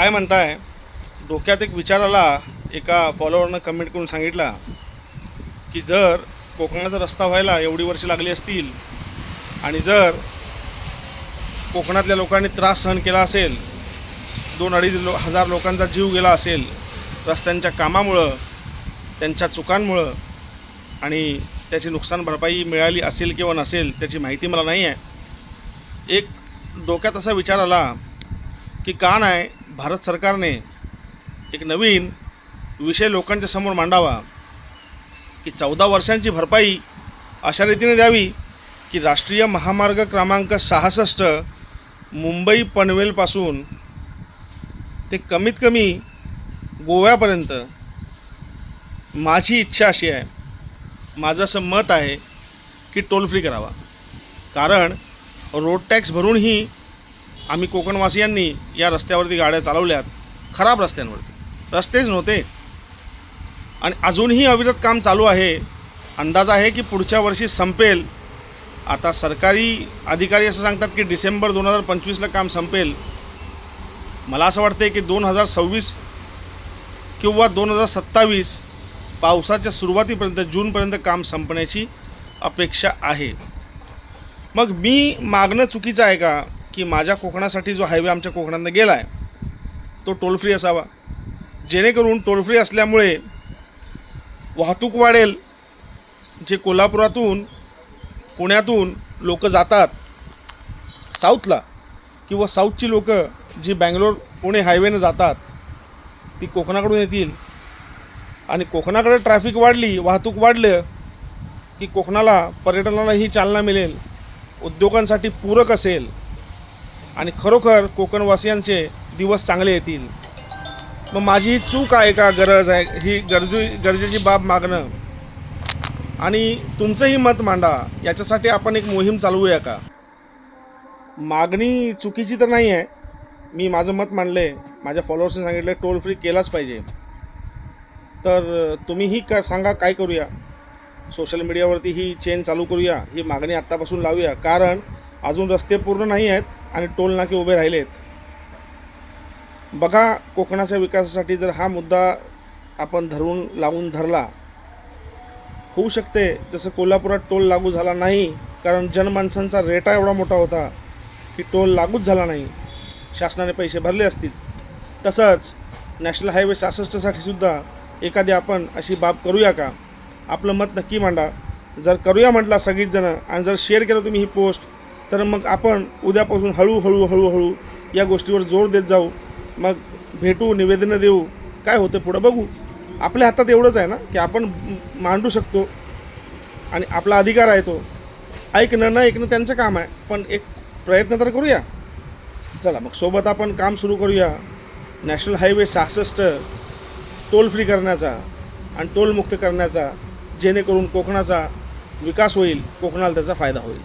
काय म्हणताय? डोक्यात एक विचार आला एका फॉलोअरनं कमेंट करून सांगितला की जर कोकणाचा रस्ता व्हायला एवढी वर्ष लागली असतील आणि जर कोकणातल्या लोकांनी त्रास सहन केला असेल दोन अडीच लो हजार लोकांचा जीव गेला असेल रस्त्यांच्या कामामुळं त्यांच्या चुकांमुळं आणि त्याची नुकसान भरपाई मिळाली असेल किंवा नसेल त्याची माहिती मला नाही आहे एक डोक्यात असा विचार आला की का नाही भारत सरकारने एक नवीन विषय लोकांच्या समोर मांडावा की चौदा वर्षांची भरपाई अशा रीतीने द्यावी की राष्ट्रीय महामार्ग क्रमांक सहासष्ट मुंबई पनवेलपासून ते कमीत कमी गोव्यापर्यंत. माझी इच्छा अशी आहे माझं असं मत आहे की टोल फ्री करावा. कारण रोड टॅक्स भरूनही आम्ही कोकणवासियांनी या रस्त्यावरती गाड्या चालवल्यात खराब रस्त्यांवरती. रस्तेच नव्हते. आणि अजूनही अविरत काम चालू आहे. अंदाज आहे की पुढच्या वर्षी संपेल. आता सरकारी अधिकारी असं सांगतात की डिसेंबर दोन हजार पंचवीसला काम संपेल. मला असं वाटतं की दोन हजार सव्वीस किंवा दोन हजार सत्तावीस पावसाच्या सुरुवातीपर्यंत जूनपर्यंत काम संपण्याची अपेक्षा आहे. मग मी मागणं चुकीचं आहे का? की माझ्या कोकणासाठी जो हायवे आमच्या कोकणातनं गेला आहे तो टोल फ्री असावा. जेणेकरून टोल फ्री असल्यामुळे वाहतूक वाढेल जे कोल्हापुरातून पुण्यातून लोक जातात साऊथला किंवा साऊथची लोक जी बँगलोर पुणे हायवेनं जातात ती कोकणाकडून येतील. आणि कोकणाकडे ट्रॅफिक वाढली वाहतूक वाढलं की कोकणाला पर्यटनालाही चालना मिळेल. उद्योगांसाठी पूरक असेल. आणि खरोखर कोकणवासियांचे दिवस चांगले येतील. मग माझी ही चूक आहे का गरज आहे? ही गरजू गरजेची बाब मागणं. आणि तुमचंही मत मांडा. याच्यासाठी आपण एक मोहीम चालवूया का? मागणी चुकीची तर नाही आहे. मी माझं मत मांडले. माझ्या फॉलोअर्सने सांगितलं टोल फ्री केलाच पाहिजे. तर तुम्हीही का सांगा काय करूया? सोशल मीडियावरती ही चेन चालू करूया. ही मागणी आत्तापासून लावूया. कारण अजून रस्ते पूर्ण नाही आहेत. आणि टोल नाके उभे राहिलेत. बघा कोकणाच्या विकासासाठी जर हा मुद्दा आपण धरून लावून धरला होऊ शकते. जसं कोल्हापुरात टोल लागू झाला नाही कारण जनमानसांचा रेटा एवढा मोठा होता की टोल लागूच झाला नाही. शासनाने पैसे भरले असतील. तसंच नॅशनल हायवे सहासष्टसाठी सुद्धा एखादी आपण अशी बाब करूया का? आपलं मत नक्की मांडा. जर करूया म्हटला सगळीच जणं आणि जर शेअर केलं तुम्ही ही पोस्ट तर मग आपण उद्यापासून हळूहळू हळूहळू या गोष्टीवर जोर देत जाऊ. मग भेटू निवेदनं देऊ. काय होतं पुढं बघू. आपल्या हातात एवढंच आहे ना की आपण मांडू शकतो. आणि आपला अधिकार आहे तो. ऐकणं न ऐकणं त्यांचं काम आहे. पण एक प्रयत्न तर करूया. चला मग सोबत आपण काम सुरू करूया. नॅशनल हायवे सहासष्ट टोल फ्री करण्याचा आणि टोलमुक्त करण्याचा जेणेकरून कोकणाचा विकास होईल कोकणाला त्याचा फायदा होईल.